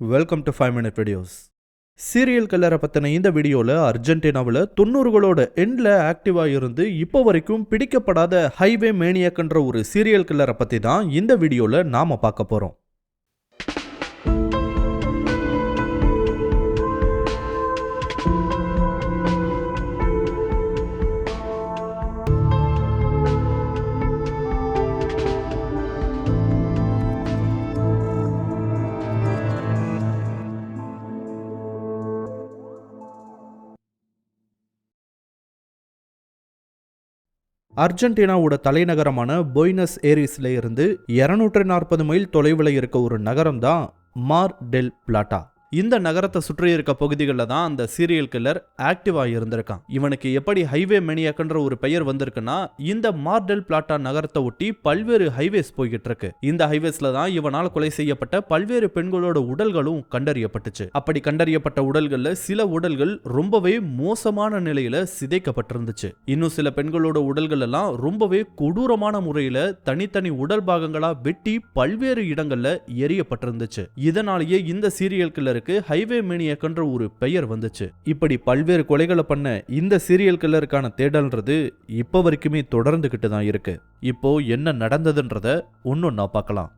Welcome to five minute videos serial கில்லரை பற்றின இந்த வீடியோவில் அர்ஜென்டினாவில் தொண்ணூறுகளோட எண்டில் ஆக்டிவாக இருந்து இப்போ வரைக்கும் பிடிக்கப்படாத ஹைவே மேனியக்குன்ற ஒரு சீரியல் கில்லரை பற்றி தான் இந்த வீடியோவில் நாம் பார்க்க போகிறோம் அர்ஜென்டினாவோட தலைநகரமான பொய்னஸ் ஏரிஸ்ல இருந்து இருநூற்றி நாற்பது மைல் தொலைவில் இருக்க ஒரு நகரம் தான் மார் டெல் பிளாட்டா. இந்த நகரத்தை சுற்றி இருக்க பகுதிகளில் தான் அந்த சீரியல் கில்லர் ஆக்டிவாக இருந்திருக்கான். இவனுக்கு எப்படி ஹைவே மெனியாக்குன்ற ஒரு பெயர் வந்திருக்குன்னா இந்த மார்டெல் பிளாட்டா நகரத்தை ஒட்டி பல்வேறு ஹைவேஸ் போய்கிட்டு இருக்கு இந்த ஹைவேஸ்ல தான் இவனால் கொலை செய்யப்பட்ட பல்வேறு பெண்களோட உடல்களும் கண்டறியப்பட்டுச்சு. அப்படி கண்டறியப்பட்ட உடல்கள்ல சில உடல்கள் ரொம்பவே மோசமான நிலையில சிதைக்கப்பட்டிருந்துச்சு. இன்னும் சில பெண்களோட உடல்கள் எல்லாம் ரொம்பவே கொடூரமான முறையில தனித்தனி உடல் பாகங்களா வெட்டி பல்வேறு இடங்கள்ல எரியப்பட்டிருந்துச்சு இதனாலேயே இந்த சீரியல் கில்லர் கில்லருக்கு ஹைவே மேனியக்கன்ற ஒரு பெயர் வந்துச்சு. இப்படி பல்வேறு கொலைகளை பண்ண இந்த சீரியல் கில்லருக்கான தேடல்ன்றது இப்போ வரைக்குமே தொடர்ந்துகிட்டு தான் இருக்கு. இப்போ என்ன நடந்ததுன்றத ஒன்னொன்னா பார்க்கலாம்.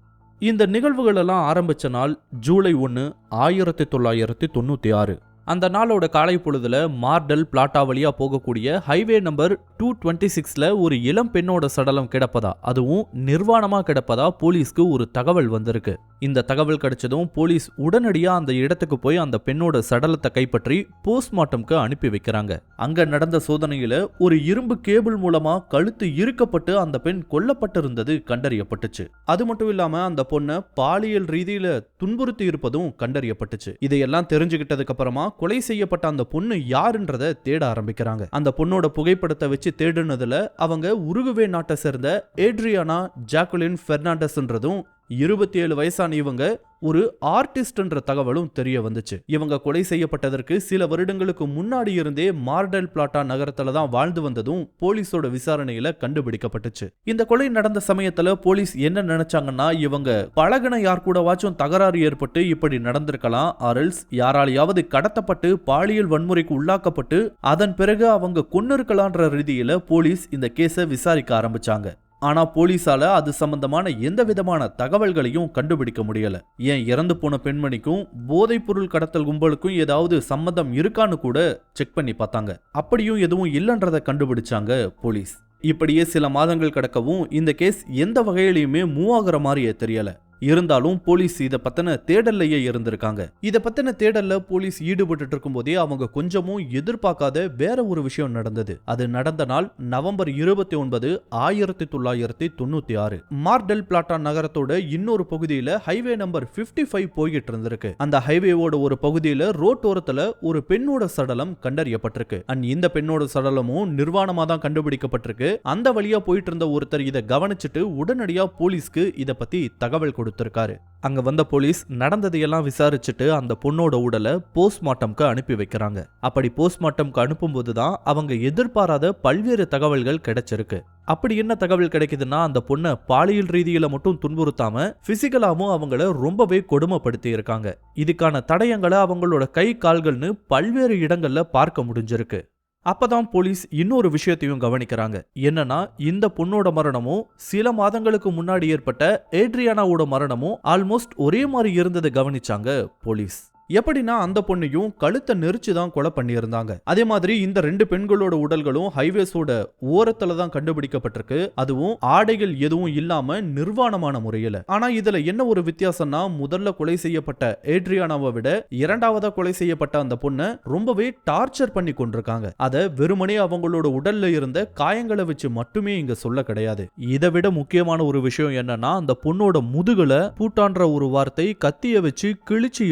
இந்த நிகழ்வுகள் எல்லாம் ஆரம்பிச்ச நாள் ஜூலை ஒன்று ஆயிரத்தி தொள்ளாயிரத்தி தொண்ணூற்றி ஆறு. அந்த நாளோட காலை பொழுதுல மார்டல் பிளாட்டா வழியா போகக்கூடிய ஹைவே நம்பர் டூ டுவெண்ட்டி சிக்ஸ்ல ஒரு இளம் பெண்ணோட சடலம் கிடப்பதா? அதுவும் நிர்வாணமா கிடப்பதா? போலீஸ்க்கு ஒரு தகவல் வந்திருக்கு. இந்த தகவல் கிடைச்சதும் போலீஸ் உடனடியா அந்த இடத்துக்கு போய் அந்த பெண்ணோட சடலத்தை கைப்பற்றி போஸ்ட்மார்ட்டம்க்கு அனுப்பி வைக்கிறாங்க. அங்க நடந்த சோதனையில ஒரு இரும்பு கேபிள் மூலமா கழுத்து இறுக்கப்பட்டு அந்த பெண் கொல்லப்பட்டிருந்தது கண்டறியப்பட்டுச்சு. அது மட்டும் இல்லாம அந்த பொண்ணை பாலியல் ரீதியில துன்புறுத்தி இருப்பதும் கண்டறியப்பட்டுச்சு. இதையெல்லாம் தெரிஞ்சுக்கிட்டதுக்கு அப்புறமா கொலை செய்யப்பட்ட அந்த பொண்ணு யாருன்றத தேட ஆரம்பிக்கிறாங்க. அந்த பொண்ணோட புகைப்படத்தை வச்சு தேடுனதுல அவங்க உருகுவே நாட்டை சேர்ந்த ஏட்ரியானா ஜாக்குலின் பெர்னாண்டஸ்ன்றதும் இருபத்தி ஏழு வயசான இவங்க ஒரு ஆர்டிஸ்ட்ன்ற தகவலும் தெரிய வந்துச்சு. இவங்க கொலை செய்யப்பட்டதற்கு சில வருடங்களுக்கு முன்னாடி இருந்தே மார்டல் பிளாட்டா நகரத்துல தான் வாழ்ந்து வந்ததும் போலீஸோட விசாரணையில கண்டுபிடிக்கப்பட்டுச்சு. இந்த கொலை நடந்த சமயத்துல போலீஸ் என்ன நினைச்சாங்கன்னா இவங்க பழகின யார் கூடவாச்சும் தகராறு ஏற்பட்டு இப்படி நடந்திருக்கலாம் அரல்ஸ் யாராலையாவது கடத்தப்பட்டு பாலியல் வன்முறைக்கு உள்ளாக்கப்பட்டு அதன் பிறகு அவங்க கொன்னிருக்கலான்ற ரீதியில போலீஸ் இந்த கேஸை விசாரிக்க ஆரம்பிச்சாங்க. ஆனா போலீஸால அது சம்பந்தமான எந்த விதமான தகவல்களையும் கண்டுபிடிக்க முடியல. ஏன் இறந்து போன பெண்மணிக்கும் போதைப் பொருள் கடத்தல் கும்பலுக்கும் ஏதாவது சம்மந்தம் இருக்கான்னு கூட செக் பண்ணி பார்த்தாங்க. அப்படியும் எதுவும் இல்லைன்றதை கண்டுபிடிச்சாங்க போலீஸ். இப்படியே சில மாதங்கள் கடக்கவும் இந்த கேஸ் எந்த வகையிலையுமே மூவ் ஆகுற மாதிரியே தெரியல. இருந்தாலும் போலீஸ் இத பத்தின தேடல்லையே இருந்திருக்காங்க. இத பத்தின தேடல்ல போலீஸ் ஈடுபட்டு இருக்கும் போதே அவங்க கொஞ்சமும் எதிர்பார்க்காத வேற ஒரு விஷயம் நடந்தது. அது நடந்த நாள் நவம்பர் இருபத்தி ஒன்பது ஆயிரத்தி தொள்ளாயிரத்தி தொண்ணூத்தி ஆறு. மார்டெல் பிளாட்டா நகரத்தோட இன்னொரு பகுதியில ஹைவே நம்பர் 55 ஃபைவ் போய்கிட்டு இருந்திருக்கு. அந்த ஹைவேவோட ஒரு பகுதியில ரோட்டோரத்துல ஒரு பெண்ணோட சடலம் கண்டறியப்பட்டிருக்கு. அண்ட் இந்த பெண்ணோட சடலமும் நிர்வாணமா தான் கண்டுபிடிக்கப்பட்டிருக்கு. அந்த வழியா போயிட்டு இருந்த ஒருத்தர் இதை கவனிச்சுட்டு உடனடியா போலீஸ்க்கு இத பத்தி தகவல் கொடுத்துருக்காரு. அங்க வந்த போலீஸ் நடந்ததையெல்லாம் விசாரிச்சுட்டு அந்த பொண்ணோட உடலை போஸ்ட்மார்ட்டம்க்கு அனுப்பி வைக்கிறாங்க. அப்படி போஸ்ட்மார்ட்டம்க்கு அனுப்பும்போது தான் அவங்க எதிர்பாராத பல்வேறு தகவல்கள் கிடைச்சிருக்கு. அப்படி என்ன தகவல் கிடைக்குதுன்னா அந்த பொண்ணை பாலியல் ரீதியில மட்டும் துன்புறுத்தாம பிசிக்கலாவும் அவங்கள ரொம்பவே கொடுமைப்படுத்தி இருக்காங்க. இதுக்கான தடயங்களை அவங்களோட கை கால்கள்னு பல்வேறு இடங்கள்ல பார்க்க முடிஞ்சிருக்கு. அப்பதான் போலீஸ் இன்னொரு விஷயத்தையும் கவனிக்கிறாங்க. என்னன்னா இந்த பொண்ணோட மரணமும் சில மாதங்களுக்கு முன்னாடி ஏற்பட்ட ஏட்ரியானாவோட மரணமும் ஆல்மோஸ்ட் ஒரே மாதிரி இருந்ததை கவனிச்சாங்க போலீஸ். எப்படின்னா அந்த பொண்ணையும் கழுத்தை நெரிச்சு தான் கொலை பண்ணியிருந்தாங்க. அதே மாதிரி இந்த ரெண்டு பெண்களோட உடல்களும் ஹைவேஸோட ஓரத்துல தான் கண்டுபிடிக்கப்பட்டிருக்கு. அதுவும் ஆடைகள் எதுவும் இல்லாம நிர்வாணமான முறையில. ஆனா இதுல என்ன ஒரு வித்தியாசம்னா முதல்ல கொலை செய்யப்பட்ட ஏட்ரியானாவை விட இரண்டாவதா கொலை செய்யப்பட்ட அந்த பொண்ணை ரொம்பவே டார்ச்சர் பண்ணி கொண்டிருக்காங்க. அதை வெறுமனே அவங்களோட உடல்ல இருந்த காயங்களை வச்சு மட்டுமே இங்க சொல்ல கிடையாது. இதை விட முக்கியமான ஒரு விஷயம் என்னன்னா அந்த பொண்ணோட முதுகுல பூட்டான்ற ஒரு வார்த்தை கத்திய வச்சு கிழிச்சு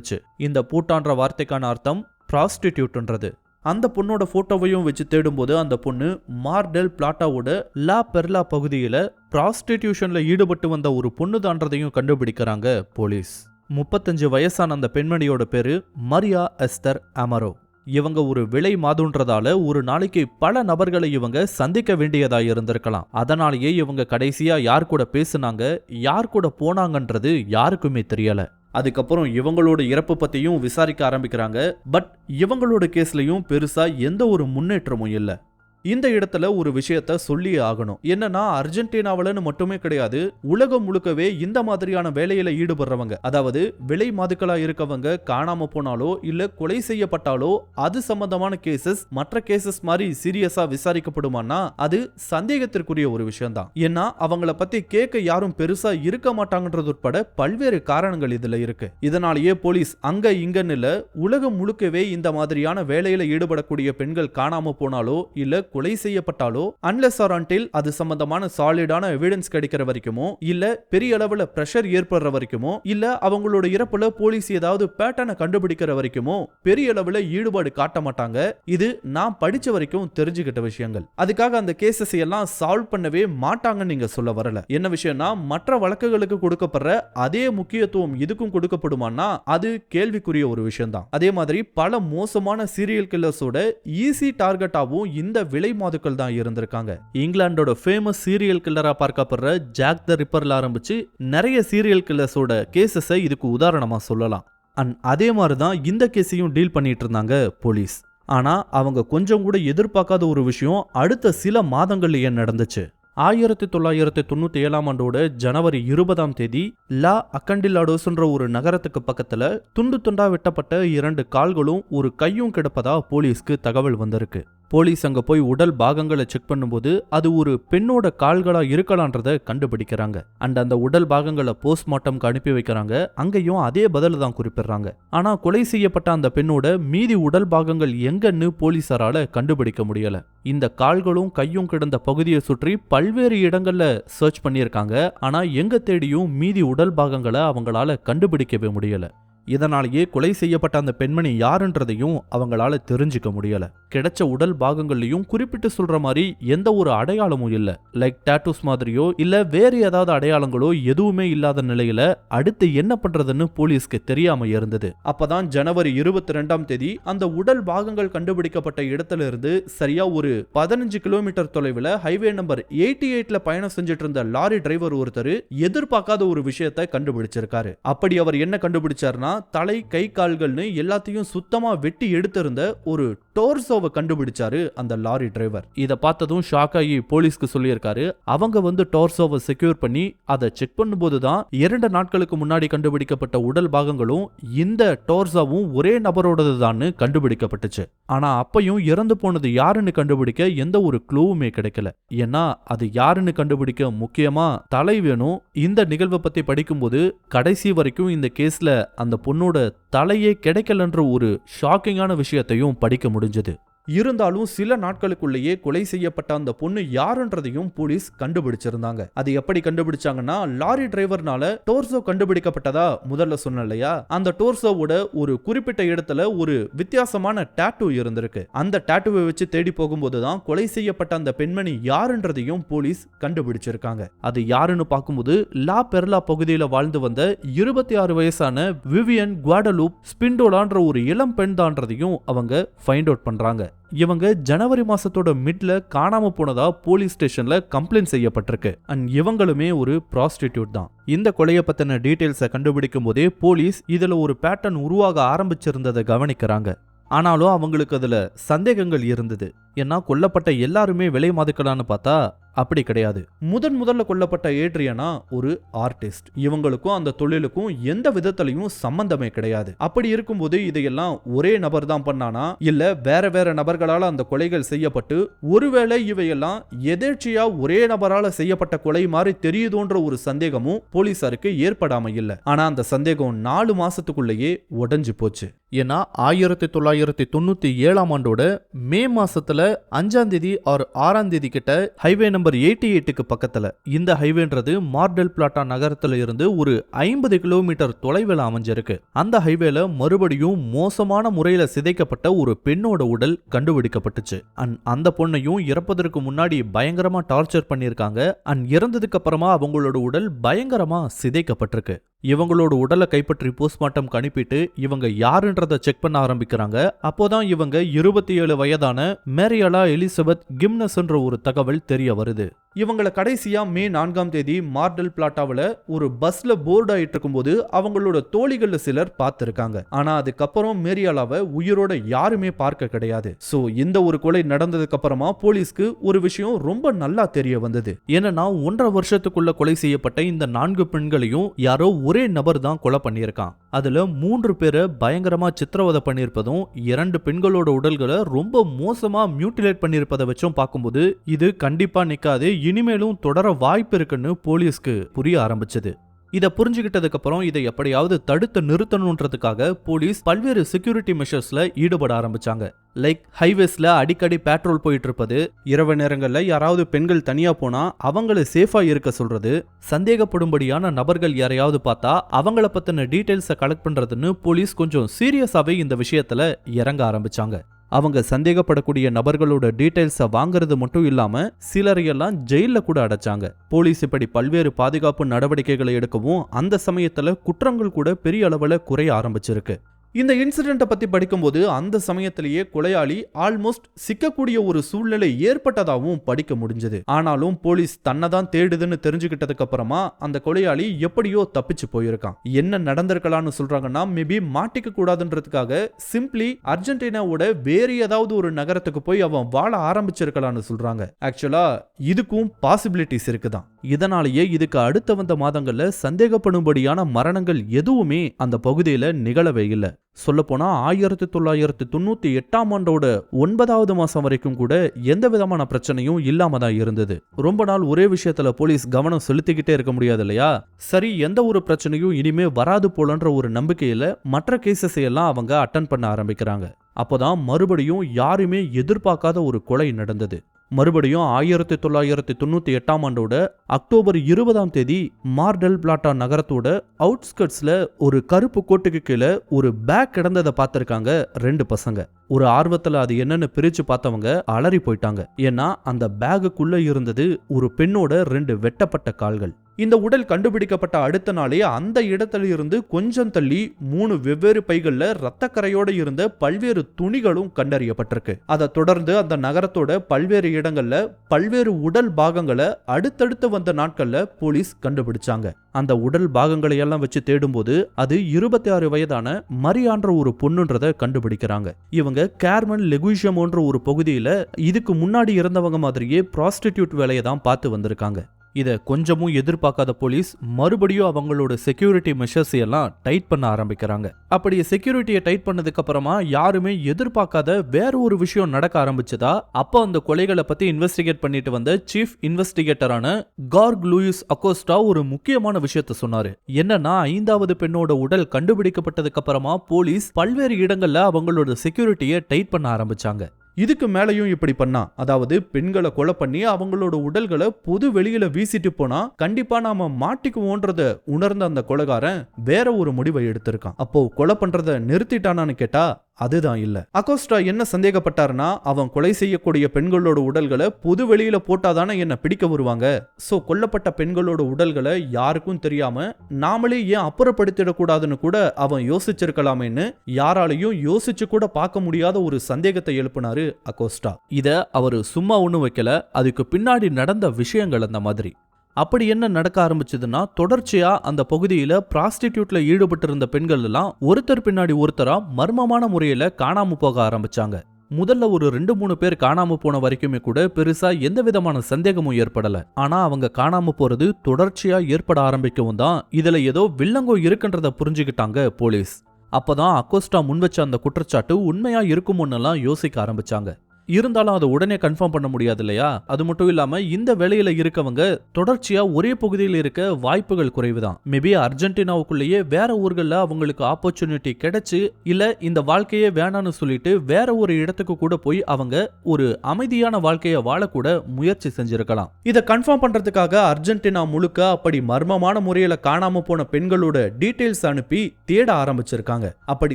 இருந்துச்சு இந்த பூட்டான்ற வார்த்தைக்கான அர்த்தம் ப்ராஸ்டிடியூட்ன்றது அந்த பொண்ணோட போட்டோவையும் வச்சு தேடும்போது அந்த பொண்ணு மார்டெல் பிளாட்டாவோட லா பெர்லா பகுதியில் ப்ராஸ்டிடியூஷனில் ஈடுபட்டு வந்த ஒரு பொண்ணுதான்றதையும் கண்டுபிடிக்கிறாங்க போலீஸ். முப்பத்தஞ்சு வயசான அந்த பெண்மணியோட பேரு மரியா எஸ்தர் அமரோ இவங்க ஒரு விலை மாதுன்றதால ஒரு நாளைக்கு பல நபர்களை இவங்க சந்திக்க வேண்டியதா இருந்திருக்கலாம். அதனாலேயே இவங்க கடைசியா யார் கூட பேசுனாங்க யார் கூட போனாங்கன்றது யாருக்குமே தெரியல. அதுக்கப்புறம் இவங்களோட இறப்பு பத்தியும் விசாரிக்க ஆரம்பிக்கிறாங்க. பட் இவங்களோட கேஸ்லயும் பெருசா எந்த ஒரு முன்னேற்றமும் இல்லை. இந்த இடத்துல ஒரு விஷயத்த சொல்லியே ஆகணும். என்னன்னா அர்ஜென்டினாவிலன்னு மட்டுமே கிடையாது உலகம் முழுக்கவே இந்த மாதிரியான வேலையில ஈடுபடுறவங்க அதாவது விலை மாதுக்களா இருக்கவங்க காணாம போனாலோ இல்ல கொலை செய்யப்பட்டாலோ அது சம்பந்தமான கேசஸ் மற்ற கேசஸ் மாதிரி சீரியஸா விசாரிக்கப்படுமானா அது சந்தேகத்திற்குரிய ஒரு விஷயம் தான் ஏன்னா அவங்கள பத்தி கேட்க யாரும் பெருசா இருக்க மாட்டாங்கன்றது உட்பட பல்வேறு காரணங்கள் இதுல இருக்கு. இதனாலேயே போலீஸ் அங்க இங்கன்னு இல்ல உலகம் முழுக்கவே இந்த மாதிரியான வேலையில ஈடுபடக்கூடிய பெண்கள் காணாம போனாலோ இல்ல கொலை செய்யப்பட்டாலோ அன்லெஸ் ஆர் அன்டில் அது சம்பந்தமான சாலிடான எவிடன்ஸ் கிடைக்கிற வரைக்குமோ இல்ல பெரிய அளவுல பிரஷர் ஏற்படுற வரைக்குமோ இல்ல அவங்களோட இறப்புல போலீஸ் ஏதாவது பேட்டர்னை கண்டுபிடிக்கிற வரைக்குமோ பெரிய அளவுல ஈடுபாடு காட்ட மாட்டாங்க. இது நான் படிச்ச வரைக்கும் தெரிஞ்சுக்கிட்ட விஷயங்கள். அதுக்காக அந்த கேசஸ் எல்லாம் சால்வ் பண்ணவே மாட்டாங்கன்னு நீங்க சொல்ல வரல. என்ன விஷயம்னா மற்ற வழக்குகளுக்கு கொடுக்கப்படுற அதே முக்கியத்துவம் இதுக்கும் கொடுக்கப்படுமானா அது கேள்விக்குரிய ஒரு விஷயம் தான் அதே மாதிரி பல மோசமான சீரியல் கில்லர்ஸோட ஈஸி டார்கெட்டாவும் இந்த விலை மாதுக்கள் தான் இருந்திருக்காங்க. இங்கிலாந்தோட ஃபேமஸ் சீரியல் கில்லரா பார்க்கப்படுற ஜாக் த ரிப்பர்ல ஆரம்பிச்சு நிறைய சீரியல் கில்லர்ஸோட கேசஸை இதுக்கு உதாரணமா சொல்லலாம். அண்ட் அதே மாதிரி தான் இந்த கேஸையும் டீல் பண்ணிட்டு இருந்தாங்க போலீஸ் ஆனா அவங்க கொஞ்சம் கூட எதிர்பார்க்காத ஒரு விஷயம் அடுத்த சில மாதங்கள்லயே நடந்துச்சு. ஆயிரத்தி தொள்ளாயிரத்தி தொண்ணூத்தி ஏழாம் ஆண்டோட ஜனவரி இருபதாம் தேதி லா அக்கண்டிலாடோஸ்ன்ற ஒரு நகரத்துக்கு பக்கத்துல துண்டு துண்டா வெட்டப்பட்ட இரண்டு கால்களும் ஒரு கையும் கிடப்பதா போலீஸ்க்கு தகவல் வந்திருக்கு. போலீஸ் அங்க போய் உடல் பாகங்களை செக் பண்ணும்போது அது ஒரு பெண்ணோட கால்களா இருக்கலான்றதை கண்டுபிடிக்கிறாங்க. அண்ட் அந்த உடல் பாகங்களை போஸ்ட்மார்ட்டம்க்கு அனுப்பி வைக்கிறாங்க. அங்கேயும் அதே பதில் தான் குறிப்பிடுறாங்க. ஆனா கொலை செய்யப்பட்ட அந்த பெண்ணோட மீதி உடல் பாகங்கள் எங்கன்னு போலீசாரால கண்டுபிடிக்க முடியல. இந்த கால்களும் கையும் கிடந்த பகுதியை சுற்றி பல் பல்வேறு இடங்கள்ல சர்ச் பண்ணியிருக்காங்க. ஆனா எங்க தேடியும் மீதி உடல் பாகங்களை அவங்களால கண்டுபிடிக்கவே முடியல. இதனாலேயே கொலை செய்யப்பட்ட அந்த பெண்மணி யாருன்றதையும் அவங்களால தெரிஞ்சுக்க முடியல. கிடைச்ச உடல் பாகங்கள்லயும் குறிப்பிட்டு சொல்ற மாதிரி எந்த ஒரு அடையாளமும் இல்ல. லைக் டாட்டூஸ் மாதிரியோ இல்ல வேறு ஏதாவது அடையாளங்களோ எதுவுமே இல்லாத நிலையில அடுத்து என்ன பண்றதுன்னு போலீஸ்க்கு தெரியாம இருந்தது. அப்பதான் ஜனவரி இருபத்தி ரெண்டாம் தேதி அந்த உடல் பாகங்கள் கண்டுபிடிக்கப்பட்ட இடத்துல இருந்து சரியா ஒரு பதினஞ்சு கிலோமீட்டர் தொலைவில் ஹைவே நம்பர் எயிட்டி எயிட்ல பயணம் செஞ்சுட்டு இருந்த லாரி டிரைவர் ஒருத்தர் எதிர்பார்க்காத ஒரு விஷயத்தை கண்டுபிடிச்சிருக்காரு. அப்படி அவர் என்ன கண்டுபிடிச்சாருன்னா தலை கை கால்கள்னு எல்லாத்தையும் சுத்தமா வெட்டி எடுத்திருந்த ஒரு டோர்சோவை கண்டுபிடிச்சாரு அந்த லாரி டிரைவர். இத பார்த்ததும் ஷாக் ஆகி போலீஸ்க்கு சொல்லியிருக்காரு. அவங்க வந்து டோர்சோவை செக்யூர் பண்ணி அதை செக் பண்ணும்போது தான் இரண்டு நாட்களுக்கு முன்னாடி கண்டுபிடிக்கப்பட்ட உடல் பாகங்களும் இந்த டோர்சோவும் ஒரே நபரோடது தான் கண்டுபிடிக்கப்பட்டுச்சு. ஆனா அப்பையும் இறந்து போனது யாருன்னு கண்டுபிடிக்க எந்த ஒரு க்ளூவுமே கிடைக்கல. ஏன்னா அது யாருன்னு கண்டுபிடிக்க முக்கியமா தலை வேணும். இந்த நிகழ்வை பத்தி படிக்கும்போது கடைசி வரைக்கும் இந்த கேஸ்ல அந்த பொண்ணோட தலையே கிடைக்கலன்ற ஒரு ஷாக்கிங்கான விஷயத்தையும் படிக்க முடிஞ்சது. இருந்தாலும் சில நாட்களுக்குள்ளேயே கொலை செய்யப்பட்ட அந்த பொண்ணு யாருன்றதையும் போலீஸ் கண்டுபிடிச்சிருந்தாங்க. அது எப்படி கண்டுபிடிச்சாங்கன்னா லாரி டிரைவர்னால டோர்சோ கண்டுபிடிக்கப்பட்டதா முதல்ல சொன்ன இல்லையா? அந்த டோர்சோவோட ஒரு குறிப்பிட்ட இடத்துல ஒரு வித்தியாசமான டேட்டூ இருந்திருக்கு. அந்த டேட்டூவை வச்சு தேடி போகும்போது தான் கொலை செய்யப்பட்ட அந்த பெண்மணி யாருன்றதையும் போலீஸ் கண்டுபிடிச்சிருக்காங்க. அது யாருன்னு பார்க்கும்போது லா பெர்லா பகுதியில் வாழ்ந்து வந்த இருபத்தி ஆறு வயசான விவியன் குவாடலூப் ஸ்பிண்டோலான்ற ஒரு இளம் பெண் தான்றதையும் அவங்க ஃபைண்ட் அவுட் பண்றாங்க. இவங்க ஜனவரி மாசத்தோட மிட்ல காணாம போனதா போலீஸ் ஸ்டேஷன்ல கம்ப்ளைண்ட் செய்யப்பட்டிருக்கு. அண்ட் இவங்களுமே ஒரு ப்ராஸ்டிடியூட் தான். இந்த கொலையை பத்தின டீட்டெயில்ஸை கண்டுபிடிக்கும் போதே போலீஸ் இதுல ஒரு பேட்டர்ன் உருவாக ஆரம்பிச்சிருந்ததை கவனிக்கிறாங்க. ஆனாலும் அவங்களுக்கு அதுல சந்தேகங்கள் இருந்தது. ஏன்னா கொல்லப்பட்ட எல்லாருமே விலை மாதுக்கலான்னு பார்த்தா அப்படி கிடையாது. முதன் முதல்ல கொல்லப்பட்ட ஏட்ரியனா ஒரு ஆர்டிஸ்ட். இவங்களுக்கும் அந்த தொழிலுக்கும் எந்த விதத்திலையும் சம்பந்தமே கிடையாது. அப்படி இருக்கும்போது இதையெல்லாம் ஒரே நபர் தான் பண்ணானா? இல்ல வேற வேற நபர்களால அந்த கொலைகள் செய்யப்பட்டு ஒருவேளை இவையெல்லாம் எதேர்ச்சியா ஒரே நபரால செய்யப்பட்ட கொலை மாதிரி தெரியுதோன்ற ஒரு சந்தேகமும் போலீசாருக்கு ஏற்படாம இல்ல. ஆனா அந்த சந்தேகம் நாலு மாசத்துக்குள்ளேயே உடஞ்சு போச்சு. ஏன்னா ஆயிரத்தி தொள்ளாயிரத்தி தொண்ணூத்தி ஏழாம் ஆண்டோட மே மாசத்துல அஞ்சாம் தேதி ஆர் ஆறாம் தேதி கிட்ட ஹைவே நம்பர் எயிட்டி எயிட்டுக்கு பக்கத்துல. இந்த ஹைவேன்றது மார்டெல் பிளாட்டா நகரத்துல இருந்து ஒரு ஐம்பது கிலோமீட்டர் தொலைவில் அமைஞ்சிருக்கு. அந்த ஹைவேல மறுபடியும் மோசமான முறையில சிதைக்கப்பட்ட ஒரு பெண்ணோட உடல் கண்டுபிடிக்கப்பட்டுச்சு. அண்ட் அந்த பொண்ணையும் இறப்பதற்கு முன்னாடி பயங்கரமா டார்ச்சர் பண்ணியிருக்காங்க. அண்ட் இறந்ததுக்கு அப்புறமா அவங்களோட உடல் பயங்கரமா சிதைக்கப்பட்டிருக்கு. இவங்களோட உடலை கைப்பற்றி போஸ்ட்மார்ட்டம் அனுப்பிட்டு இவங்க யாருன்றத செக் பண்ண ஆரம்பிக்கிறாங்க. அப்போதான் இவங்க இருபத்தி ஏழு வயதான மேரியலா எலிசபெத் கிம்னஸ்ன்ற ஒரு தகவல் தெரிய வருது. இவங்களை கடைசியா மே நான்காம் தேதி மார்டல் பிளாட்டாவில் ஒரு பஸ்ல போர்டு ஆயிட்டு இருக்கும்போது அவங்களோட தோழிகள்ல சிலர் பார்த்திருக்காங்க. ஆனா அதுக்கப்புறம் மேரியாலாவை உயிரோட யாருமே பார்க்க கிடையாது. சோ இந்த ஒரு கொலை நடந்ததுக்கு அப்புறமா போலீஸ்க்கு ஒரு விஷயம் ரொம்ப நல்லா தெரிய வந்தது. ஏன்னா ஒன்றரை வருஷத்துக்குள்ள கொலை செய்யப்பட்ட இந்த நான்கு பெண்களையும் யாரோ ஒரே நபர் தான் கொலை பண்ணியிருக்கான். அதுல மூன்று பேரை பயங்கரமா சித்திரவதை பண்ணியிருப்பதும் இரண்டு பெண்களோட உடல்களை ரொம்ப மோசமா மியூட்டிலேட் பண்ணியிருப்பதை வச்சும் பார்க்கும்போது இது கண்டிப்பா நிக்காது இனிமேலும் தொடர வாய்ப்பு இருக்குன்னு போலீஸ்க்கு புரிய ஆரம்பிச்சது. இதை புரிஞ்சுக்கிட்டதுக்கு அப்புறம் இதை எப்படியாவது தடுத்து நிறுத்தணுன்றதுக்காக போலீஸ் பல்வேறு செக்யூரிட்டி மெஷர்ஸ்ல ஈடுபட ஆரம்பிச்சாங்க. லைக் ஹைவேஸ்ல அடிக்கடி பேட்ரோல் போயிட்டு இருப்பது இரவு நேரங்கள்ல யாராவது பெண்கள் தனியா போனா அவங்கள சேஃபா இருக்க சொல்றது சந்தேகப்படும்படியான நபர்கள் யாரையாவது பார்த்தா அவங்கள பத்தின டீட்டெயில்ஸை கலெக்ட் பண்றதுன்னு போலீஸ் கொஞ்சம் சீரியஸாவே இந்த விஷயத்துல இறங்க ஆரம்பிச்சாங்க. அவங்க சந்தேகப்படக்கூடிய நபர்களோட டீடைல்ஸை வாங்குறது மட்டும் இல்லாம சிலரையெல்லாம் ஜெயில கூட அடைச்சாங்க. போலீஸ் இப்படி பல்வேறு பாதுகாப்பு நடவடிக்கைகளை எடுக்கவும் அந்த சமயத்துல குற்றங்கள் கூட பெரிய அளவுல குறைய ஆரம்பிச்சிருக்கு. இந்த இன்சிடெண்ட்டை பற்றி படிக்கும்போது அந்த சமயத்திலேயே கொலையாளி ஆல்மோஸ்ட் சிக்கக்கூடிய ஒரு சூழ்நிலை ஏற்பட்டதாகவும் படிக்க முடிஞ்சது. ஆனாலும் போலீஸ் தன்னை தான் தேடுதுன்னு தெரிஞ்சுக்கிட்டதுக்கு அப்புறமா அந்த கொலையாளி எப்படியோ தப்பிச்சு போயிருக்கான். என்ன நடந்திருக்கலாம்னு சொல்றாங்கன்னா மேபி மாட்டிக்க கூடாதுன்றதுக்காக சிம்பிளி அர்ஜென்டினாவோட வேறு ஏதாவது ஒரு நகரத்துக்கு போய் அவன் வாழ ஆரம்பிச்சிருக்கலாம்னு சொல்றாங்க. ஆக்சுவலா இதுக்கும் பாசிபிலிட்டிஸ் இருக்குதான். இதனாலேயே இதுக்கு அடுத்த வந்த மாதங்கள்ல சந்தேகப்படும்படியான மரணங்கள் எதுவுமே அந்த பகுதியில நிகழவே இல்லை. சொல்லப்போனா ஆயிரத்தி தொள்ளாயிரத்தி தொண்ணூத்தி எட்டாம் ஆண்டோட ஒன்பதாவது மாசம் வரைக்கும் கூட எந்த விதமான பிரச்சனையும் இல்லாம தான் இருந்தது. ரொம்ப நாள் ஒரே விஷயத்துல போலீஸ் கவனம் செலுத்திக்கிட்டே இருக்க முடியாது இல்லையா? சரி எந்த ஒரு பிரச்சனையும் இனிமே வராது போலன்ற ஒரு நம்பிக்கையில மற்ற கேசஸ் எல்லாம் அவங்க அட்டன் பண்ண ஆரம்பிக்கிறாங்க. அப்போதான் மறுபடியும் யாருமே எதிர்பார்க்காத ஒரு கொலை நடந்தது. மறுபடியும் ஆயிரத்தி தொள்ளாயிரத்தி தொண்ணூத்தி எட்டாம் ஆண்டோட அக்டோபர் இருபதாம் தேதி மார்டெல் பிளாட்டா நகரத்தோட அவுட்ஸ்கட்ஸ்ல ஒரு கருப்பு கோட்டுக்கு கீழே ஒரு பேக் கிடந்ததை பார்த்திருக்காங்க ரெண்டு பசங்க. ஒரு ஆர்வத்துல அது என்னன்னு பிரிச்சு பார்த்தவங்க அலறி போயிட்டாங்க. ஏன்னா அந்த பேகுக்குள்ள இருந்தது ஒரு பெண்ணோட ரெண்டு வெட்டப்பட்ட கால்கள். இந்த உடல் கண்டுபிடிக்கப்பட்ட அடுத்த நாளே அந்த இடத்திலிருந்து கொஞ்சம் தள்ளி மூணு வெவ்வேறு பைகளில் ரத்தக்கரையோடு இருந்த பல்வேறு துணிகளும் கண்டறியப்பட்டிருக்கு. அதை தொடர்ந்து அந்த நகரத்தோட பல்வேறு இடங்கள்ல பல்வேறு உடல் பாகங்களை அடுத்தடுத்து வந்த நாட்கள்ல போலீஸ் கண்டுபிடிச்சாங்க. அந்த உடல் பாகங்களை எல்லாம் வச்சு தேடும்போது அது இருபத்தி ஆறு வயதான மரியான்ற ஒரு பொண்ணுன்றத கண்டுபிடிக்கிறாங்க. இவங்க கேர்மன் லெகுஷியம்ன்ற ஒரு பகுதியில இதுக்கு முன்னாடி இருந்தவங்க மாதிரியே ப்ராஸ்டிடியூட் வேலையை தான் பார்த்து வந்திருக்காங்க. இதை கொஞ்சமும் எதிர்பார்க்காத போலீஸ் மறுபடியும் அவங்களோட செக்யூரிட்டி மெஷர்ஸ் எல்லாம் டைட் பண்ண ஆரம்பிக்கிறாங்க. அப்படி செக்யூரிட்டியை டைட் பண்ணதுக்கு அப்புறமா யாருமே எதிர்பார்க்காத வேற ஒரு விஷயம் நடக்க ஆரம்பிச்சதா? அப்போ அந்த கொலைகளை பத்தி இன்வெஸ்டிகேட் பண்ணிட்டு வந்த சீஃப் இன்வெஸ்டிகேட்டரான கார்க் லூயிஸ் அகோஸ்டா ஒரு முக்கியமான விஷயத்த சொன்னாரு. என்னன்னா ஐந்தாவது பெண்ணோட உடல் கண்டுபிடிக்கப்பட்டதுக்கு அப்புறமா போலீஸ் பல்வேறு இடங்கள்ல அவங்களோட செக்யூரிட்டியை டைட் பண்ண ஆரம்பிச்சாங்க. இதுக்கு மேலையும் இப்படி பண்ணா. அதாவது பெண்களை கொலை பண்ணி அவங்களோட உடல்களை பொது வெளியில வீசிட்டு போனா கண்டிப்பா நாம மாட்டிக்குவோன்றத உணர்ந்த அந்த கொலைகாரன் வேற ஒரு முடிவை எடுத்திருக்கான். அப்போ கொலை பண்றத நிறுத்திட்டானான்னு கேட்டா அதுதான் இல்ல. அகோஸ்டா என்ன சந்தேகப்பட்டாருன்னா அவன் கொலை செய்யக்கூடிய பெண்களோட உடல்களை பொது வெளியில போட்டாதானே என்ன பிடிக்க வருவாங்க. சோ கொல்லப்பட்ட பெண்களோட உடல்களை யாருக்கும் தெரியாம நாமளே ஏன் அப்புறப்படுத்திடக்கூடாதுன்னு கூட அவன் யோசிச்சிருக்கலாமேன்னு யாராலையும் யோசிச்சு கூட பார்க்க முடியாத ஒரு சந்தேகத்தை எழுப்பினாரு அகோஸ்டா. இத அவரு சும்மா ஒண்ணும் வைக்கல அதுக்கு பின்னாடி நடந்த விஷயங்கள் அந்த மாதிரி. அப்படி என்ன நடக்க ஆரம்பிச்சதுன்னா தொடர்ச்சியா அந்த பகுதியில ப்ராஸ்டிடியூட்ல ஈடுபட்டிருந்த பெண்கள் எல்லாம் ஒருத்தர் பின்னாடி ஒருத்தரா மர்மமான முறையில காணாம போக ஆரம்பிச்சாங்க. முதல்ல ஒரு ரெண்டு மூணு பேர் காணாம போன வரைக்குமே கூட பெருசா எந்த விதமான சந்தேகமும் ஏற்படல. ஆனா அவங்க காணாம போறது தொடர்ச்சியா ஏற்பட ஆரம்பிக்கவும் தான் இதுல ஏதோ வில்லங்கோ இருக்குன்றத புரிஞ்சுக்கிட்டாங்க போலீஸ். அப்பதான் அக்கோஸ்டா முன்வச்ச அந்த குற்றச்சாட்டு உண்மையா இருக்குமோன்னெல்லாம் யோசிக்க ஆரம்பிச்சாங்க. இருந்தாலும் அதை உடனே கன்ஃபார்ம் பண்ண முடியாது இல்லையா? அது மட்டும் இல்லாம இந்த வேலையில இருக்கவங்க தொடர்ச்சியா ஒரே பகுதியில் இருக்க வாய்ப்புகள் குறைவுதான். மேபி அர்ஜென்டினாவுக்குள்ளேயே வேற ஊர்கள்ல அவங்களுக்கு ஆப்பர்ச்சுனிட்டி கிடைச்சு இல்ல இந்த வாழ்க்கையே வேணான்னு சொல்லிட்டு வேற ஒரு இடத்துக்கு கூட போய் அவங்க ஒரு அமைதியான வாழ்க்கையை வாழக்கூட முயற்சி செஞ்சிருக்கலாம். இதை கன்ஃபார்ம் பண்றதுக்காக அர்ஜென்டினா முழுக்க அப்படி மர்மமான முறையில காணாம போன பெண்களோட டீட்டெயில்ஸ் அனுப்பி தேட ஆரம்பிச்சிருக்காங்க. அப்படி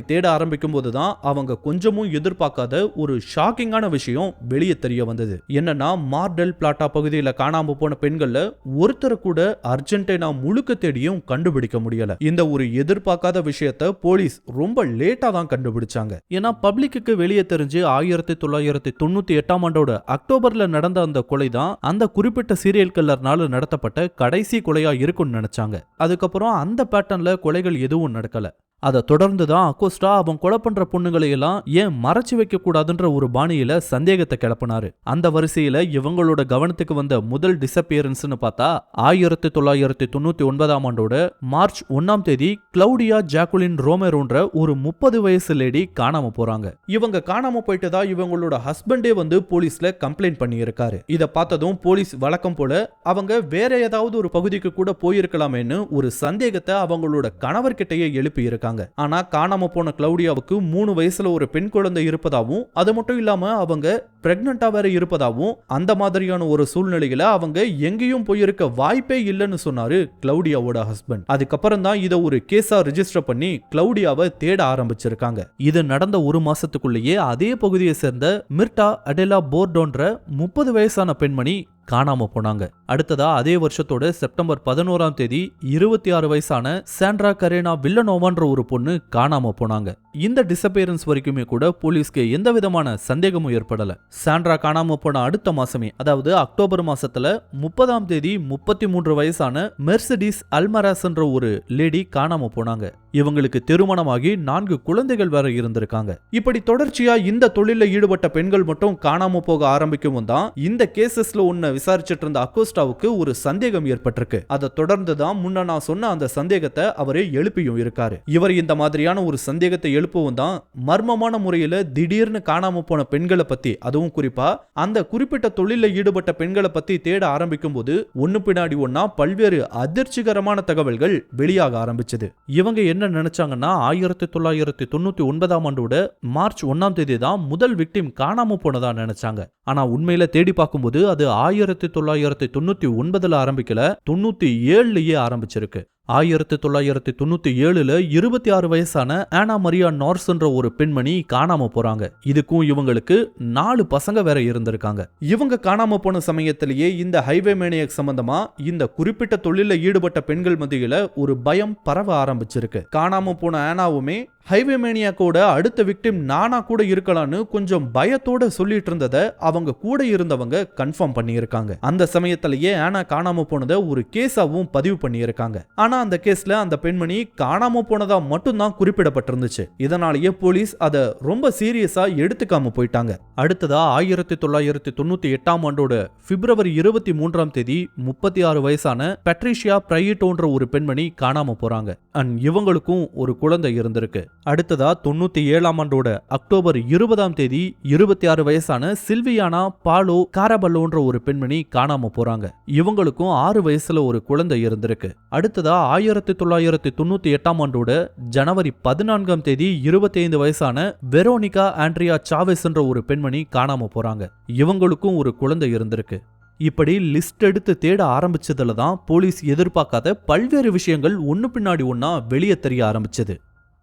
தேட ஆரம்பிக்கும் போதுதான் அவங்க கொஞ்சமும் எதிர்பார்க்காத ஒரு ஷாக்கிங்கான விஷயம் விஷயம் வெளியே தெரிய வந்தது. என்னன்னா மார்டெல் பிளாட்டா பகுதியில காணாம போன பெண்கள்ல ஒருத்தரை கூட அர்ஜென்டினா முழுக்க தேடியும் கண்டுபிடிக்க முடியல. இந்த ஒரு எதிர்பார்க்காத விஷயத்த போலீஸ் ரொம்ப லேட்டா தான் கண்டுபிடிச்சாங்க. ஏன்னா பப்ளிக்கு வெளியே தெரிஞ்சு ஆயிரத்தி தொள்ளாயிரத்தி தொண்ணூத்தி எட்டாம் ஆண்டோட அக்டோபர்ல நடந்த அந்த கொலை தான் அந்த குறிப்பிட்ட சீரியல் கில்லர்னால நடத்தப்பட்ட கடைசி கொலையா இருக்கும்னு நினைச்சாங்க. அதுக்கப்புறம் அந்த பேட்டர்ன்ல கொலைகள் எதுவும் நடக்கல. அதை தொடர்ந்து தான் அக்கோஸ்டா அவன் கொலை பண்ற பொண்ணுங்களை எல்லாம் ஏன் மறைச்சு வைக்க கூடாதுன்ற ஒரு பாணியில சந்தேகத்தை கிளப்பினாரு. அந்த வரிசையில இவங்களோட கவனத்துக்கு வந்த முதல் டிசப்பியரன்ஸ்னு பார்த்தா ஆயிரத்தி தொள்ளாயிரத்தி தொண்ணூத்தி ஒன்பதாம் ஆண்டோட மார்ச் ஒன்னாம் தேதி கிளவுடியா ஜாக்குலின் ரோமேரோன்ற ஒரு முப்பது வயசு லேடி காணாம போறாங்க. இவங்க காணாம போயிட்டு தான் இவங்களோட ஹஸ்பண்டே வந்து போலீஸ்ல கம்ப்ளைண்ட் பண்ணியிருக்காரு. இதை பார்த்ததும் போலீஸ் வழக்கம் போல அவங்க வேற ஏதாவது ஒரு பகுதிக்கு கூட போயிருக்கலாமேன்னு ஒரு சந்தேகத்தை அவங்களோட கணவர்கிட்டயே எழுப்பி இருக்காங்க ஆனா காணாம போன கிளவுடியாவுக்கு மூணு வயசுல ஒரு பெண் குழந்தை இருப்பதாவும் அது மட்டும் இல்லாம அவங்க பிரெக்னண்டா வேற இருப்பதாவும் அந்த மாதிரியான ஒரு சூழ்நிலையில அவங்க எங்கேயும் போயிருக்க வாய்ப்பே இல்லைன்னு சொன்னாரு கிளவுடியாவோட ஹஸ்பண்ட் அதுக்கப்புறம் தான் இதை ஒரு கேஸா ரிஜிஸ்டர் பண்ணி கிளவுடியாவை தேட ஆரம்பிச்சிருக்காங்க. இது நடந்த ஒரு மாசத்துக்குள்ளேயே அதே பகுதியை சேர்ந்த மிர்டா அடெலா போர்டோன்ற முப்பது வயசான பெண்மணி காணாம போனாங்க. அடுத்ததா அதே வருஷத்தோட செப்டம்பர் பதினோராம் தேதி இருபத்தி ஆறு வயசான சாண்ட்ரா கரேனா வில்லனோவான்ற ஒரு பொண்ணு காணாம போனாங்க. இந்த டிசப்பியரன்ஸ் வரைக்குமே கூட போலீஸ்க்கு எந்த விதமான சந்தேகமும் ஏற்படல. சாண்ட்ரா காணாம போன அடுத்த மாசமே அதாவது அக்டோபர் மாசத்துல முப்பதாம் தேதி முப்பத்தி மூன்று வயசான மெர்சடிஸ் அல்மராஸ்ன்ற ஒரு லேடி காணாம போனாங்க. இவங்களுக்கு திருமணமாகி நான்கு குழந்தைகள் வேற இருந்திருக்காங்க. இப்படி தொடர்ச்சியா இந்த தொழில ஈடுபட்ட பெண்கள் மட்டும் காணாம போக ஆரம்பிக்கவும் தான் இந்த கேசஸ்ல ஒன்ன விசாரிச்சுட்டு இருந்த அக்கோஸ்டாவுக்கு ஒரு சந்தேகம் ஏற்பட்டிருக்கு. அதை தொடர்ந்து தான் முன்ன நான் சொன்ன அந்த சந்தேகத்தை அவரே எழுப்பியும் இருக்காரு. இவர் இந்த மாதிரியான ஒரு சந்தேகத்தை எழுப்பவும் தான் மர்மமான முறையில் திடீர்னு காணாம போன பெண்களை பத்தி அதுவும் குறிப்பா அந்த குறிப்பிட்ட தொழில ஈடுபட்ட பெண்களை பத்தி தேட ஆரம்பிக்கும் போது ஒன்னு பின்னாடி ஒன்னா பல்வேறு அதிர்ச்சிகரமான தகவல்கள் வெளியாக ஆரம்பிச்சது. இவங்க என்ன நினைச்சாங்கன்னா ஆயிரத்தி தொள்ளாயிரத்தி தொண்ணூத்தி ஒன்பதாம் ஆண்டோட மார்ச் ஒன்னாம் தேதி தான் முதல் விக்டிம் காணாம போனதா நினைச்சாங்க. ஆனா உண்மையில தேடி பார்க்கும்போது அது ஆயிரத்தி தொள்ளாயிரத்தி தொண்ணூத்தி ஒன்பதுல ஆரம்பிக்கல தொண்ணூத்தி ஏழுலயே ஆரம்பிச்சிருக்கு. ஆயிரத்தி தொள்ளாயிரத்தி தொண்ணூத்தி ஏழுல இருபத்தி ஆறு வயசான ஆனா மரியா நார்ஸ்ன்ற ஒரு பெண்மணி காணாம போறாங்க. இதுக்கும் இவங்களுக்கு நாலு பசங்க வேற இருந்திருக்காங்க. இவங்க காணாம போன சமயத்திலேயே இந்த ஹைவே மேனியக் சம்பந்தமா இந்த குறிப்பிட்ட தொழில ஈடுபட்ட பெண்கள் மத்தியில ஒரு பயம் பரவ ஆரம்பிச்சிருக்கு. காணாம போன ஆனாவுமே ஹைவே மேனியாக்கோட அடுத்த விக்டிம் நானா கூட இருக்கலாம்னு கொஞ்சம் பயத்தோட சொல்லிட்டு இருந்ததை அவங்க கூட இருந்தவங்க கன்ஃபார்ம் பண்ணியிருக்காங்க. அந்த சமயத்திலேயே ஆனா காணாம போனதை ஒரு கேஸாவும் பதிவு பண்ணியிருக்காங்க. ஆனா அந்த கேஸ்ல அந்த பெண்மணி காணாம போனதா மட்டும்தான் குறிப்பிடப்பட்டிருந்துச்சு. இதனாலேயே போலீஸ் அதை ரொம்ப சீரியஸா எடுத்துக்காம போயிட்டாங்க. அடுத்ததா ஆயிரத்தி தொள்ளாயிரத்தி தொண்ணூத்தி எட்டாம் ஆண்டோட பிப்ரவரி இருபத்தி மூன்றாம் தேதி முப்பத்தி ஆறு வயசான பெட்ரிஷியா பிரையிட்டோன்ற ஒரு பெண்மணி காணாம போறாங்க. அண்ட் இவங்களுக்கும் ஒரு குழந்தை இருந்திருக்கு. அடுத்ததா தொண்ணூத்தி ஏழாம் ஆண்டோட அக்டோபர் இருபதாம் தேதி இருபத்தி ஆறு வயசான சில்வியானா பாலோ காரபல்லோன்ற ஒரு பெண்மணி காணாம போறாங்க. இவங்களுக்கும் ஆறு வயசுல ஒரு குழந்தை இருந்திருக்கு. அடுத்ததா ஆயிரத்தி தொள்ளாயிரத்தி தொண்ணூத்தி எட்டாம் ஆண்டோட ஜனவரி பதினான்காம் தேதி இருபத்தி ஐந்து வயசான வெரோனிகா ஆண்ட்ரியா சாவேஸ்ன்ற ஒரு பெண்மணி காணாம போறாங்க. இவங்களுக்கும் ஒரு குழந்தை இருந்திருக்கு. இப்படி லிஸ்ட் எடுத்து தேட ஆரம்பிச்சதுல தான் போலீஸ் எதிர்பார்க்காத பல்வேறு விஷயங்கள் ஒன்னு பின்னாடி ஒன்னா வெளியே தெரிய ஆரம்பிச்சது.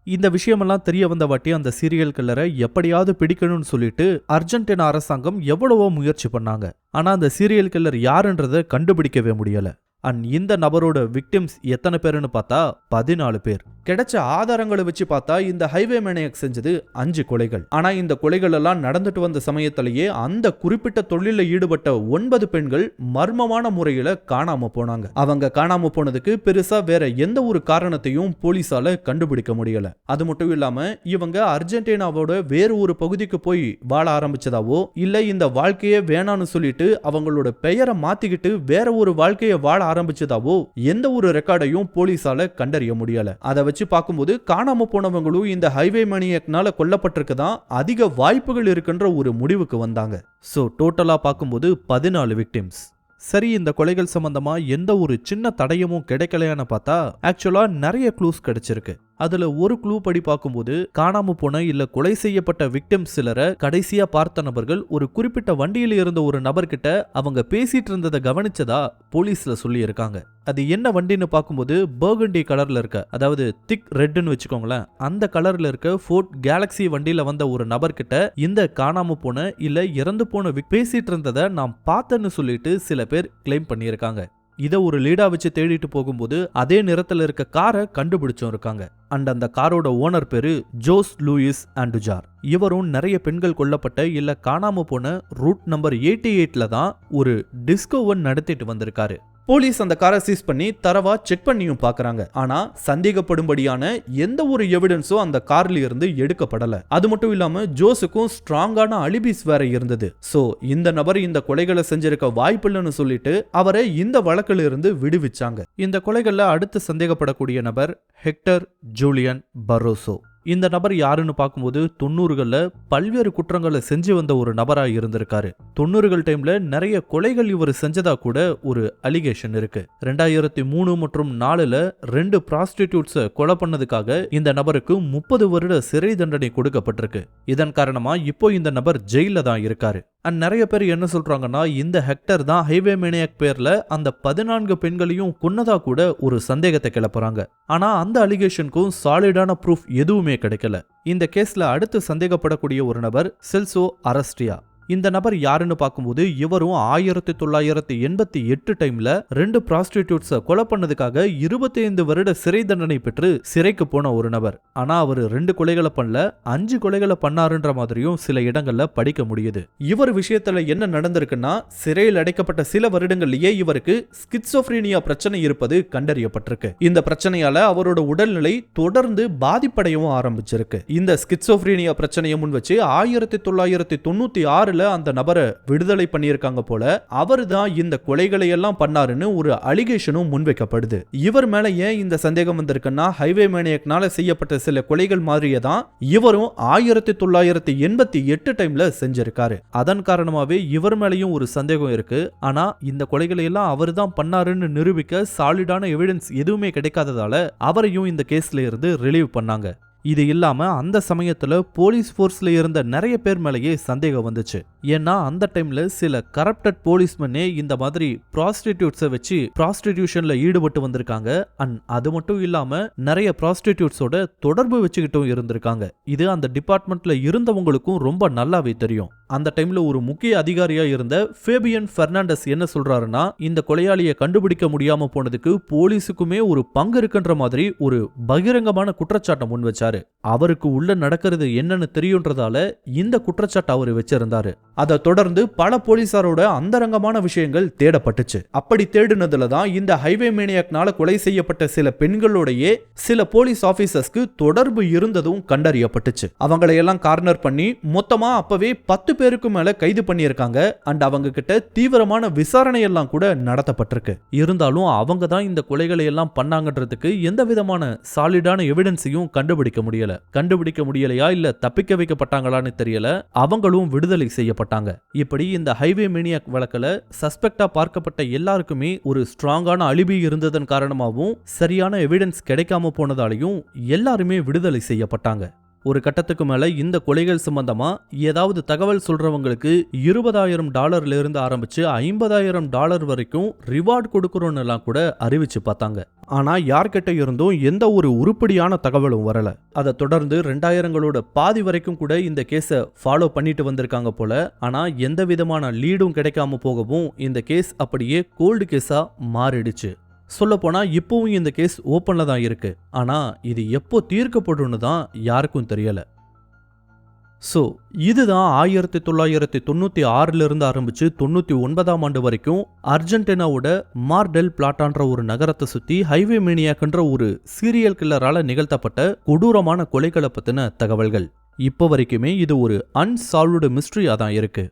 இந்த விஷயமெல்லாம் தெரிய வந்த வாட்டி அந்த சீரியல் கில்லரை எப்படியாவது பிடிக்கணும்னு சொல்லிட்டு அர்ஜென்டினா அரசாங்கம் எவ்வளவோ முயற்சி பண்ணாங்க. ஆனா அந்த சீரியல் கில்லர் யாருன்றதை கண்டுபிடிக்கவே முடியலை. அண்ட் இந்த நபரோட விக்டிம்ஸ் எத்தனை பேருன்னு பார்த்தா பதினாலு பேர். கிடைச்ச ஆதாரங்களை வச்சு பார்த்தா இந்த ஹைவே மேனையக் செஞ்சது அஞ்சு கொலைகள். ஆனா இந்த கொலைகள் எல்லாம் நடந்துட்டு வந்த சமயத்திலேயே அந்த குறிப்பிட்ட தொழில ஈடுபட்ட ஒன்பது பெண்கள் மர்மமான முறையில காணாம போனாங்க. அவங்க காணாம போனதுக்கு பெருசா வேற எந்த ஒரு காரணத்தையும் போலீஸால கண்டுபிடிக்க முடியல. அது மட்டும் இல்லாம இவங்க அர்ஜென்டினாவோட வேறு ஒரு பகுதிக்கு போய் வாழ ஆரம்பிச்சதாவோ இல்ல இந்த வாழ்க்கையே வேணான்னு சொல்லிட்டு அவங்களோட பெயரை மாத்திக்கிட்டு வேற ஒரு வாழ்க்கையை வாழ ஆரம்பிச்சதாவோ எந்த ஒரு ரெக்கார்டையும் போலீஸால கண்டறிய முடியல. அதை வச்சு பார்க்கும்போது காணாம போனவங்களும் இந்த ஹைவே மணியக்னால கொல்லப்பட்டிருக்கு தான் அதிக வாய்ப்புகள் இருக்குன்ற ஒரு முடிவுக்கு வந்தாங்க. ஸோ டோட்டலா பார்க்கும்போது பதினாலு விக்டிம்ஸ் சரி இந்த கொலைகள் சம்பந்தமா எந்த ஒரு சின்ன தடயமும் கிடைக்கலையான்னு பார்த்தா ஆக்சுவலா நிறைய க்ளூஸ் கிடைச்சிருக்கு. அதுல ஒரு க்ளூ படி பார்க்கும்போது காணாம போன இல்ல கொலை செய்யப்பட்ட விக்டிம் சிலரை கடைசியா பார்த்த நபர்கள் ஒரு குறிப்பிட்ட வண்டியில இருந்த ஒரு நபர்கிட்ட அவங்க பேசிட்டு இருந்ததை கவனிச்சதா போலீஸ்ல சொல்லி இருக்காங்க அது என்ன வண்டின்னு பார்க்கும்போது பர்கண்டி கலர்ல இருக்க அதாவது திக் ரெட்னு வச்சுக்கோங்களேன் அந்த கலர்ல இருக்க ஃபோர்ட் கேலக்ஸி வண்டியில வந்த ஒரு நபர்கிட்ட இந்த காணாம போன இல்ல இறந்து போன விக் பேசிட்டு இருந்ததை நான் பார்த்தேன்னு சொல்லிட்டு சில பேர் கிளைம் பண்ணியிருக்காங்க. இதை ஒரு லீடா வச்சு தேடிட்டு போகும்போது அதே நிறத்துல இருக்க காரை கண்டுபிடிச்சும் இருக்காங்க. அண்ட் அந்த காரோட ஓனர் பேரு ஜோஸ் லூயிஸ் ஆண்டுஜார். இவரும் நிறைய பெண்கள் கொல்லப்பட்ட இல்ல காணாம போன ரூட் நம்பர் எயிட்டி எயிட்ல தான் ஒரு டிஸ்கோவன் நடத்திட்டு வந்திருக்காரு. போலீஸ் அந்த காரை சீஸ் பண்ணி தரவா செக் பண்ணியும் பார்க்குறாங்க ஆனா சந்தேகப்படும்படியான எந்த ஒரு எவிடன்ஸும் அந்த கார்ல இருந்து எடுக்கப்படல. அது மட்டும் இல்லாம ஜோஸுக்கும் ஸ்ட்ராங்கான அலிபிஸ் வேற இருந்தது. சோ இந்த நபர் இந்த கொலைகளை செஞ்சிருக்க வாய்ப்பில்லைன்னு சொல்லிட்டு அவரை இந்த வழக்கில் இருந்து விடுவிச்சாங்க. இந்த கொலைகள்ல அடுத்து சந்தேகப்படக்கூடிய நபர் ஹெக்டர் ஜூலியன் பரோசோ. இந்த நபர் யாருன்னு பார்க்கும்போது தொண்ணூறுகளில் பல்வேறு குற்றங்களை செஞ்சு வந்த ஒரு நபராக இருந்திருக்காரு. தொண்ணூறுகள் டைம்ல நிறைய கொலைகள் இவர் செஞ்சதா கூட ஒரு அலிகேஷன் இருக்கு. ரெண்டாயிரத்தி மூணு மற்றும் நாலுல ரெண்டு ப்ராஸ்டிடியூட்ஸை கொலை பண்ணதுக்காக இந்த நபருக்கு முப்பது வருட சிறை தண்டனை கொடுக்கப்பட்டிருக்கு. இதன் காரணமா இப்போ இந்த நபர் ஜெயில தான் இருக்காரு. அண்ட் நிறைய பேர் என்ன சொல்றாங்கன்னா இந்த ஹெக்டர் தான் ஹைவே மேனியாக் பேர்ல அந்த பதினான்கு பெண்களையும் கொன்னதாக கூட ஒரு சந்தேகத்தை கிளப்புறாங்க. ஆனா அந்த அலிகேஷனுக்கும் சாலிடான ப்ரூஃப் எதுவுமே கிடைக்கல. இந்த கேஸ்ல அடுத்து சந்தேகப்படக்கூடிய ஒரு நபர் செல்சோ அரஸ்டியா. இந்த நபர் யாருன்னு பார்க்கும்போது இவரும் ஆயிரத்தி தொள்ளாயிரத்தி எண்பத்தி எட்டு டைம்ல ரெண்டு ப்ராஸ்டிடியூட்ஸை கொலை பண்ணதுக்காக இருபத்தி ஐந்து வருட சிறை தண்டனை பெற்று சிறைக்கு போன ஒரு நபர். ஆனா அவர் ரெண்டு கொலைகளை பண்ணல அஞ்சு கொலைகளை பண்ணாருன்ற மாதிரியும் சில இடங்கள்ல படிக்க முடியுது. இவர் விஷயத்துல என்ன நடந்திருக்குன்னா சிறையில் அடைக்கப்பட்ட சில வருடங்கள்லயே இவருக்கு ஸ்கிட்சோஃப்ரீனியா பிரச்சனை இருப்பது கண்டறியப்பட்டிருக்கு. இந்த பிரச்சனையால அவரோட உடல்நிலை தொடர்ந்து பாதிப்படையவும் ஆரம்பிச்சிருக்கு. இந்த ஸ்கிட்சோஃப்ரீனியா பிரச்சனையை முன் வச்சு ஆயிரத்தி தொள்ளாயிரத்தி தொண்ணூத்தி ஆறு ஆறுல அந்த நபரை விடுதலை பண்ணியிருக்காங்க போல அவர் தான் இந்த கொலைகளை எல்லாம் பண்ணாருன்னு ஒரு அலிகேஷனும் முன்வைக்கப்படுது. இவர் மேல ஏன் இந்த சந்தேகம் வந்திருக்குன்னா ஹைவே மேனியக்னால செய்யப்பட்ட சில கொலைகள் மாதிரியே தான் இவரும் ஆயிரத்தி தொள்ளாயிரத்தி எண்பத்தி எட்டு டைம்ல செஞ்சிருக்காரு. அதன் காரணமாவே இவர் மேலையும் ஒரு சந்தேகம் இருக்கு. ஆனா இந்த கொலைகளை எல்லாம் அவர் தான் பண்ணாருன்னு நிரூபிக்க சாலிடான எவிடன்ஸ் எதுவுமே கிடைக்காததால அவரையும் இந்த கேஸ்ல இருந்து ரிலீவ் பண்ணாங்க. இது இல்லாமல் அந்த சமயத்தில் போலீஸ் ஃபோர்ஸில் இருந்த நிறைய பேர் மேலேயே சந்தேகம் வந்துச்சு. ஏன்னா அந்த டைமில் சில கரப்டட் போலீஸ்மேனே இந்த மாதிரி ப்ராஸ்டிடியூட்ஸை வச்சு ப்ராஸ்டிடியூஷன்ல ஈடுபட்டு வந்திருக்காங்க. அண்ட் அது மட்டும் இல்லாமல் நிறைய ப்ராஸ்டிடியூட்ஸோட தொடர்பு வச்சுக்கிட்டும் இருந்திருக்காங்க. இது அந்த டிபார்ட்மெண்ட்டில் இருந்தவங்களுக்கும் ரொம்ப நல்லாவே தெரியும். அந்த டைம்ல ஒரு முக்கிய அதிகாரியா இருந்த ஃபேபியன் பெர்னாண்டஸ் என்ன சொல்றாருன்னா இந்த கொலையாளியை கண்டுபிடிக்க முடியாம போனதுக்கு போலீஸுக்குமே ஒரு பங்கு இருக்குன்ற மாதிரி ஒரு பகிரங்கமான குற்றச்சாட்டை முன் வச்சாரு. அவருக்கு உள்ள நடக்கிறது என்னன்னு தெரியுன்றதால இந்த குற்றச்சாட்டை அவர் வச்சிருந்தாரு. அதை தொடர்ந்து பல போலீசாரோட அந்தரங்கமான விஷயங்கள் தேடப்பட்டுச்சு. அப்படி தேடினதுல தான் இந்த ஹைவே மேனியாக்னால கொலை செய்யப்பட்ட சில பெண்களோடையே சில போலீஸ் ஆபீசர்ஸ்க்கு தொடர்பு இருந்ததும் கண்டறியப்பட்டுச்சு. அவங்களையெல்லாம் கார்னர் பண்ணி மொத்தமா அப்பவே பத்து பேருக்கு மேல கைது பண்ணியிருக்காங்க. அண்ட் அவங்க கிட்ட தீவிரமான விசாரணை எல்லாம் கூட நடத்தப்பட்டிருக்கு. இருந்தாலும் அவங்க தான் இந்த கொலைகளை எல்லாம் பண்ணாங்கன்றதுக்கு எந்த விதமான சாலிடான எவிடன்ஸையும் கண்டுபிடிக்க முடியல. கண்டுபிடிக்க முடியலையா? இல்ல தப்பிக்க வைக்கப்பட்டாங்களான்னு தெரியல. அவங்களும் விடுதலை செய்யப்பட்டாங்க. இப்படி இந்த ஹைவே மேனியாக் வழக்கில் சஸ்பெக்டா பார்க்கப்பட்ட எல்லாருக்குமே ஒரு ஸ்ட்ராங்கான அழிவு இருந்ததன் காரணமாகவும் சரியான எவிடன்ஸ் கிடைக்காம போனதாலையும் எல்லாருமே விடுதலை செய்யப்பட்டாங்க. ஒரு கட்டத்துக்கு மேல இந்த கொலைகள் சம்பந்தமா ஏதாவது தகவல் சொல்றவங்களுக்கு இருபதாயிரம் டாலர்ல இருந்து ஆரம்பிச்சு ஐம்பதாயிரம் டாலர் வரைக்கும் ரிவார்ட் கொடுக்கறோன்னு எல்லாம் கூட அறிவிச்சு பார்த்தாங்க. ஆனா யார்கிட்ட இருந்தும் எந்த ஒரு உருப்படியான தகவலும் வரல. அதை தொடர்ந்து ரெண்டாயிரங்களோட பாதி வரைக்கும் கூட இந்த கேஸை ஃபாலோ பண்ணிட்டு வந்திருக்காங்க போல. ஆனா எந்த விதமான லீடும் கிடைக்காம போகவும் இந்த கேஸ் அப்படியே கோல்டு கேஸா மாறிடுச்சு. சொல்லப்போனால் இப்போவும் இந்த கேஸ் ஓப்பனில் தான் இருக்குது ஆனால் இது எப்போ தீர்க்கப்படும்னு தான் யாருக்கும் தெரியலை. ஸோ இதுதான் ஆயிரத்தி தொள்ளாயிரத்தி தொண்ணூற்றி ஆறிலிருந்து ஆரம்பித்து தொண்ணூற்றி ஒன்பதாம் ஆண்டு வரைக்கும் அர்ஜென்டினாவோட மார்டெல் பிளாட்டான்ற ஒரு நகரத்தை சுற்றி ஹைவே மீனியாக்குன்ற ஒரு சீரியல் கில்லரால் நிகழ்த்தப்பட்ட கொடூரமான கொலைகளை பற்றின தகவல்கள். இப்போ வரைக்குமே இது ஒரு அன்சால்வ்டு மிஸ்ட்ரியாக தான் இருக்குது